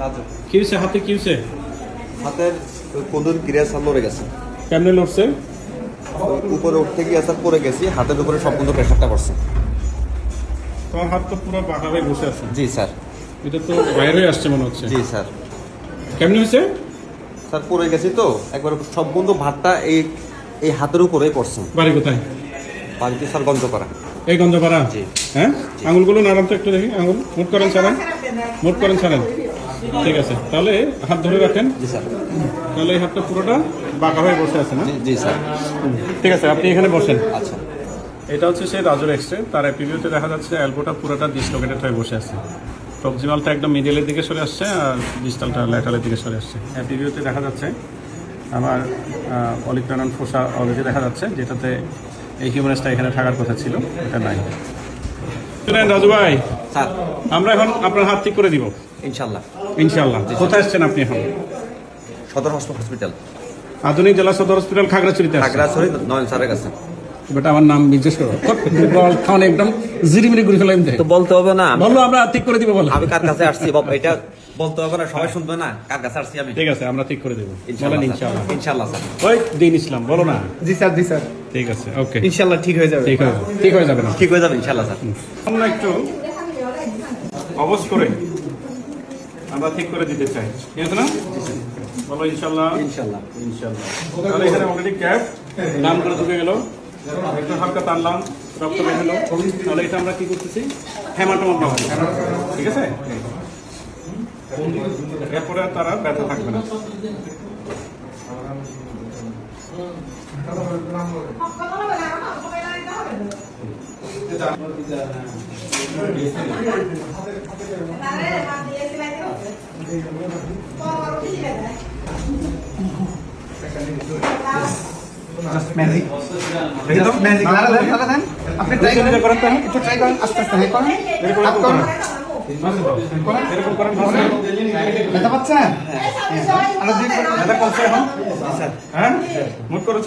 রাজু কি হয়েছে হাতে কি হয়েছে হাতের কোন্দুর ক্রিয়া সাল লড়ে গেছে। কেমনে লড়ছে উপরে উঠতে গিয়ে স্যার পড়ে গেছি হাতের উপরে সম্পূর্ণ প্রেশারটা পড়ছে। তোমার হাত তো পুরো বাঁকা হয়ে বসে আছে। জি স্যার। এটা তো বাইরে আসছে মনে হচ্ছে। জি স্যার। কেমনে হয়েছে স্যার পড়ে গেছি তো একবার সম্পূর্ণ ভাতটা এই এই হাতের উপরেই পড়ছে। বাড়ি কোথায়? বাড়িতে স্যার গন্ধ করা এই গন্ধপাড়া? জি। হ্যাঁ? আঙুলগুলো নাড়ান তো একটু দেখি আঙুল। মুট করেন ছাড়েন। মুট করেন ছাড়েন। ঠিক আছে তাহলে হাত ধরে রাখেন। জি স্যার। তাহলে এই হাতটা পুরোটা বাঁকা হয়ে বসে আছে না? জি স্যার। ঠিক আছে আপনি এখানে বসেন। আচ্ছা। এটা হচ্ছে সেই রাজুর এক্সরে তার প্রিভিউতে দেখা যাচ্ছে অ্যালবোটা পুরোটা ডিসলোকেটেড হয়ে বসে আছে। প্রক্সিমালটা একদম মিডিয়ালের দিকে সরে আসছে আর ডিজিটালটা ল্যাটারের দিকে সরে আসছে। প্রিভিউতে দেখা যাচ্ছে আমার অলিপ্রাণন ফোসা অলরেডি দেখা যাচ্ছে যেটাতে এই হিউম্যানেসটা এখানে থাকার কথা ছিল এটা নাই। রাজু ভাই স্যার। আমরা এখন আপনার হাত ঠিক করে দিব। ইনশাল্লাহ। ইনশাল্লাহ। কোথায় আসছেন আপনি এখন? সদর হসপিটাল। আধুনিক জেলা সদর হসপিটাল খাগড়াছড়িতে খাগড়াছড়ি নয়ন স্যারের কাছে। বেটা আমার নাম জিজ্ঞেস করো বল খাওয়ানো একদম জিরিমিরি ঘুরে ফেলাম তো বলতে হবে না বলল আমরা ঠিক করে দিব বলো। আমি কার কাছে আসছি বাবা এটা বলতে হবে না সবাই শুনবে না। কার কাছে আসছি আমি? ঠিক আছে আমরা ঠিক করে দেবো। বলেন ইনশাল্লাহ ইনশাল্লাহ স্যার। ওই দিন ইসলাম বলো না। জি স্যার জি স্যার। ঠিক আছে ওকে। ইনশাল্লাহ ঠিক হয়ে যাবে। ঠিক হয়ে যাবে। ঠিক হয়ে যাবে না। ঠিক হয়ে যাবে ইনশাল্লাহ স্যার। আমরা একটু অবশ করে আমরা ঠিক করে দিতে চাই। ঠিক আছে না? বলো ইনশাল্লাহ ইনশাল্লাহ ইনশাল্লাহ তাহলে এখানে অলরেডি ক্যাপ দান করে ঢুকে গেল। একটু হালকা টানলাম রক্ত বের হলো। তাহলে এটা আমরা কি করতেছি? হেমাটোমা পাবো ঠিক আছে? এরপরে তারা ব্যথা থাকবে না। জাস্ট ম্যাজিক একদম ম্যাজিক লাগা দেন লাগা দেন আপনি ট্রাই করেন একটু ট্রাই করেন আস্তে আস্তে হ্যাঁ করেন করেন হ্যাঁ করে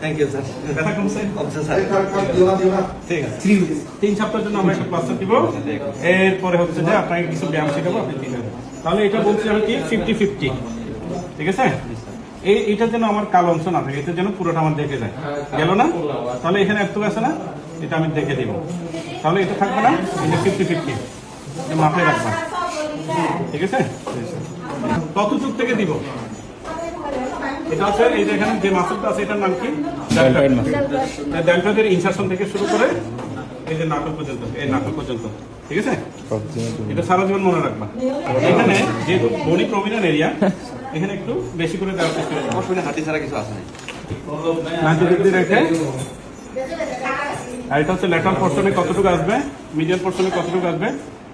থ্যাংক ইউ স্যার তিন সপ্তাহের জন্য একটা এরপরে হচ্ছে যে আপনাকে কিছু ব্যায়াম শেখাবো তাহলে এটা বলছি আমি কি ফিফটি ফিফটি ঠিক আছে? এই এটার জন্য আমার কালো অংশ না থাকে, এটার জন্য পুরোটা আমার দেখে যায়। গেল না? তাহলে এখানে এত আছে না? এটা আমি দেখে দিব। তাহলে এটা থাকবে না এটা ফিফটি ফিফটি মাথায় রাখবা। ঠিক আছে? কত যুগ থেকে দিব। এটা আছে এই যে এখানে যে মাসেলটা আছে এটার নাম কি? ড্যান্টাদের ইনসারশন থেকে শুরু করে এই যে নাটক পর্যন্ত এই নাটক পর্যন্ত। ঠিক আছে? এটা সারা জীবন মনে রাখবা। এখানে যেহেতু বনি প্রমিনেন্ট এরিয়া এখানে একটু বেশি করে দেওয়ার চেষ্টা করবা। হাঁটি ছাড়া কিছু নাইনটি ডিগ্রি রেখে আর এটা হচ্ছে ল্যাটার পোর্শনে কতটুকু আসবে? মিডিয়াল পোর্শনে কতটুকু আসবে?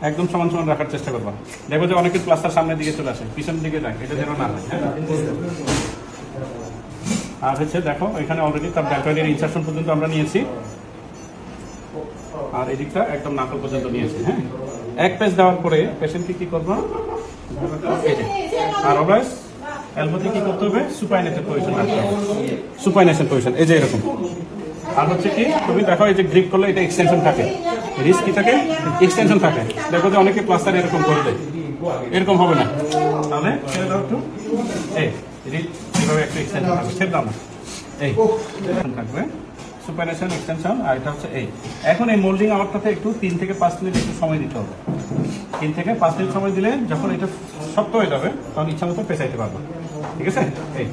একদম সমান সমান রাখার চেষ্টা করবা। দেখো যে অনেকে প্লাস্টার সামনের দিকে চলে আসে পিছনের দিকে যায়, এটা যেন না হয়? আর হচ্ছে দেখো, এখানে অলরেডি তার ব্যাকওয়ার্ডের ইনসার্শন পর্যন্ত আমরা নিয়েছি। আর এদিকটা একদম নাকল পর্যন্ত নিয়েছি হ্যাঁ। এক পেজ দেওয়ার পরে পেশেন্টকে কি করব? আর অলওয়েজ এলবোতে কি করতে হবে? সুপাইনেটেড পজিশন রাখতে হবে। সুপাইনেশন পজিশন এই যে এরকম। আর হচ্ছে কি, তুমি দেখো এই যে গ্রিপ করলে এটা এক্সটেনশন থাকে। রিস্ক কি থাকে? এক্সটেনশন থাকে। দেখো যে অনেকে প্লাস্টার এরকম করে দেয়। এরকম হবে না। তাহলে একটু। এই এই থাকবে। এক্সটেনশন আর এটা হচ্ছে এই। এখন এই মোল্ডিং একটু তিন থেকে পাঁচ একটু সময় দিতে হবে। তিন থেকে পাঁচ মিনিট সময় দিলে যখন এটা শক্ত হয়ে যাবে, তখন ইচ্ছা মতো পেঁচাইতে পারবে। ঠিক আছে? এই।